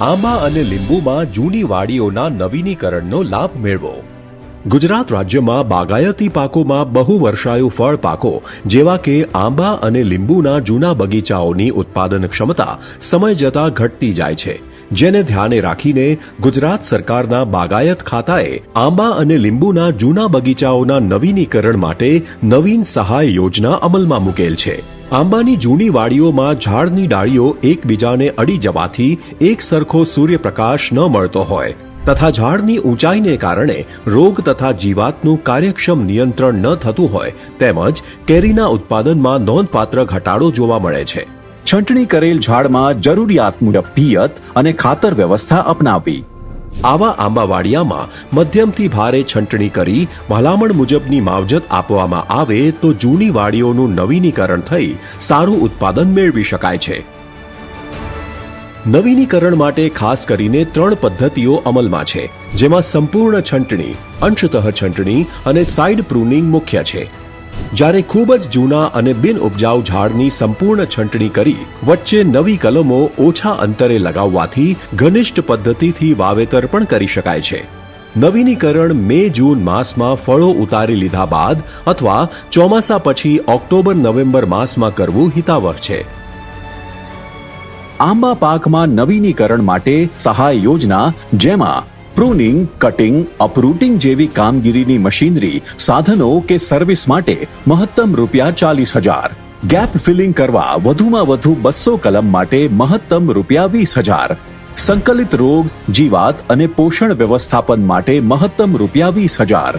આંબા અને લીંબુમાં જૂની વાડીઓના નવીનીકરણનો લાભ મેળવો. ગુજરાત રાજ્યમાં બાગાયતી પાકોમાં બહુ વર્ષાયુ ફળ પાકો, જેવા કે આંબા અને લીંબુના જૂના બગીચાઓની ઉત્પાદન ક્ષમતા સમય જતા ઘટતી જાય છે. જેને ધ્યાને રાખીને ગુજરાત સરકારના બાગાયત ખાતાએ આંબા અને લીંબુના જૂના બગીચાઓના નવીનીકરણ માટે નવીન સહાય યોજના અમલમાં મૂકેલ છે. આંબાની જૂની વાડીઓમાં ઝાડની ડાળીઓ એકબીજાને અડી જવાથી એક સરખો સૂર્યપ્રકાશ ન મળતો હોય. તથા ઝાડની ઊંચાઈને કારણે રોગ તથા જીવાતનું કાર્યક્ષમ નિયંત્રણ ન થતું હોય, તેમજ કેરીના ઉત્પાદનમાં નોંધપાત્ર ઘટાડો જોવા મળે છે. છંટણી કરેલ ઝાડમાં જરૂરિયાત મુજબ પિયત અને ખાતર વ્યવસ્થા અપનાવવી. આવા આંબાવાડિયામાં મધ્યમથી ભારે છંટણી કરી ભલામણ મુજબની માવજત આપવામાં આવે તો જૂની વાડીઓનું નવીનીકરણ થઈ સારું ઉત્પાદન મેળવી શકાય છે. નવીનીકરણ માટે ખાસ કરીને ત્રણ પદ્ધતિઓ અમલમાં છે, જેમાં સંપૂર્ણ છંટણી, અંશતઃ છંટણી અને સાઇડ પ્રૂનિંગ મુખ્ય છે. જ્યારે ખૂબ જ જૂના અને બિન ઉપજાઉ ઝાડની સંપૂર્ણ છંટણી કરી વચ્ચે નવી કલમો ઓછા અંતરે લગાવવાથી ઘનિષ્ઠ પદ્ધતિથી વાવેતર પણ કરી શકાય છે. નવીનીકરણ મે જૂન માસમાં ફળો ઉતારી લીધા બાદ અથવા ચોમાસા પછી ઓક્ટોબર નવેમ્બર માસમાં કરવું હિતાવહ છે. આંબા પાકમાં નવીનીકરણ માટે સહાય યોજના જેમાં પ્રૂનિંગ કટિંગ અપરૂટિંગ જેવી કામગીરીની મશીનરી, સાધનો કે સર્વિસ માટે મહત્તમ રૂપિયા ચાલીસ હજાર. ગેપ ફિલિંગ કરવા વધુમાં વધુ બસો કલમ માટે મહત્તમ રૂપિયા વીસ હજાર. સંકલિત રોગ, જીવાત અને પોષણ વ્યવસ્થાપન માટે મહત્તમ રૂપિયા વીસ હજાર.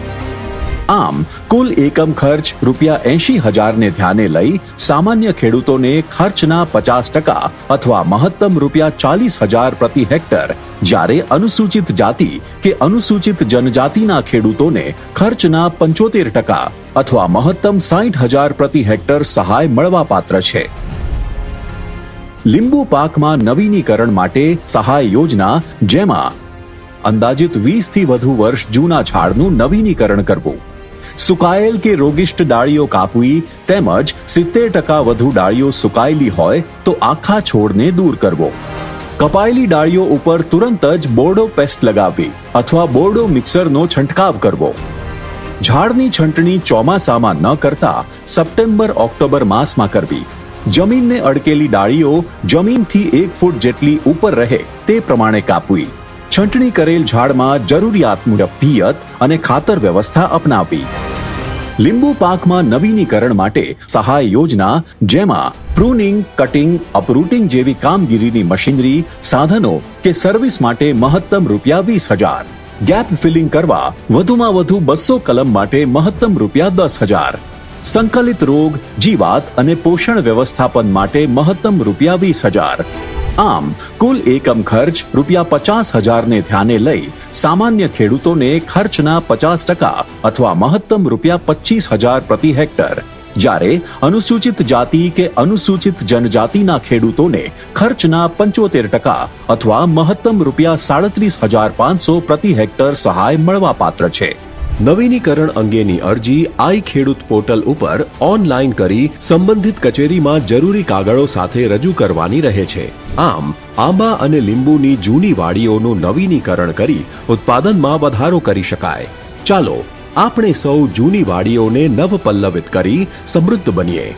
આમ, કુલ એકમ ખર્ચ રૂપિયા એંશી હજારને ધ્યાને લઈ સામાન્ય ખેડૂતોને ખર્ચના પચાસ ટકા અથવા મહત્તમ રૂપિયા ચાલીસ હજાર પ્રતિ હેક્ટર, જ્યારે અનુસૂચિત જાતિ કે અનુસૂચિત જનજાતિના ખેડૂતોને ખર્ચના પંચોતેર ટકા અથવા મહત્તમ સાઠ હજાર પ્રતિ હેક્ટર સહાય મળવાપાત્ર છે. લીંબુ પાકમાં નવીનીકરણ માટે સહાય યોજના, જેમાં અંદાજિત વીસથી વધુ વર્ષ જૂના ઝાડનું નવીનીકરણ કરવું. સુકાયેલ કે રોગિષ્ટ ડાળીઓ કાપવી તેમજ સિત્તેર ટકા વધુ ડાળીઓ સુકાયેલી હોય તો આખા છોડને દૂર કરવો. કપાયેલી ડાળીઓ ઉપર તુરંત જ બોર્ડો પેસ્ટ લગાવવી અથવા બોર્ડો મિક્સરનો છંટકાવ કરવો. ઝાડની છંટણી ચોમાસામાં ન કરતા સપ્ટેમ્બર, ઓક્ટોબર માસમાં કરવી. જમીનને અડકેલી ડાળીઓ જમીનથી એક ફૂટ જેટલી ઉપર રહે તે પ્રમાણે કાપવી. છંટણી કરેલ ઝાડમાં જરૂરિયાત મુજબ પિયત અને ખાતર વ્યવસ્થા અપનાવવી. લીંબુ પાકમાં નવીનીકરણ માટે સહાય યોજના, જેમાં પ્રુનિંગ, કટિંગ, અપરૂટિંગ જેવી કામગીરીની મશીનરી, સાધનો કે સર્વિસ માટે મહત્તમ રૂપિયા વીસ હજાર. ગેપ ફિલિંગ કરવા વધુમાં વધુ બસો કલમ માટે મહત્તમ રૂપિયા દસ હજાર. સંકલિત રોગ, જીવાત અને પોષણ વ્યવસ્થાપન માટે મહત્તમ રૂપિયા વીસ હજાર. આમ, કુલ એકમ ખર્ચ રૂપિયા પચાસ હજારને ધ્યાને લઈ સામાન્ય ખેડૂતોને ખર્ચના પચાસ ટકા અથવા મહત્તમ રૂપિયા પચીસ હજાર પ્રતિ હેક્ટર. જ્યારે અનુસૂચિત જાતિ કે અનુસૂચિત જનજાતિના ખેડૂતોને ખર્ચના પંચોતેર ટકા અથવા મહત્તમ રૂપિયા સાડત્રીસ હજાર પાંચસો પ્રતિ હેક્ટર સહાય મળવાપાત્ર છે. નવીનીકરણ અંગેની અરજી આઈ ખેડૂત પોર્ટલ ઉપર ઓનલાઈન કરી સંબંધિત કચેરીમાં જરૂરી કાગળો સાથે રજૂ કરવાની રહે છે. આમ, આંબા અને લીંબુની જૂની વાડીઓનું નવીનીકરણ કરી ઉત્પાદનમાં વધારો કરી શકાય. ચાલો, આપણે સૌ જૂની વાડીઓને નવપલ્લવિત કરી સમૃદ્ધ બનીએ.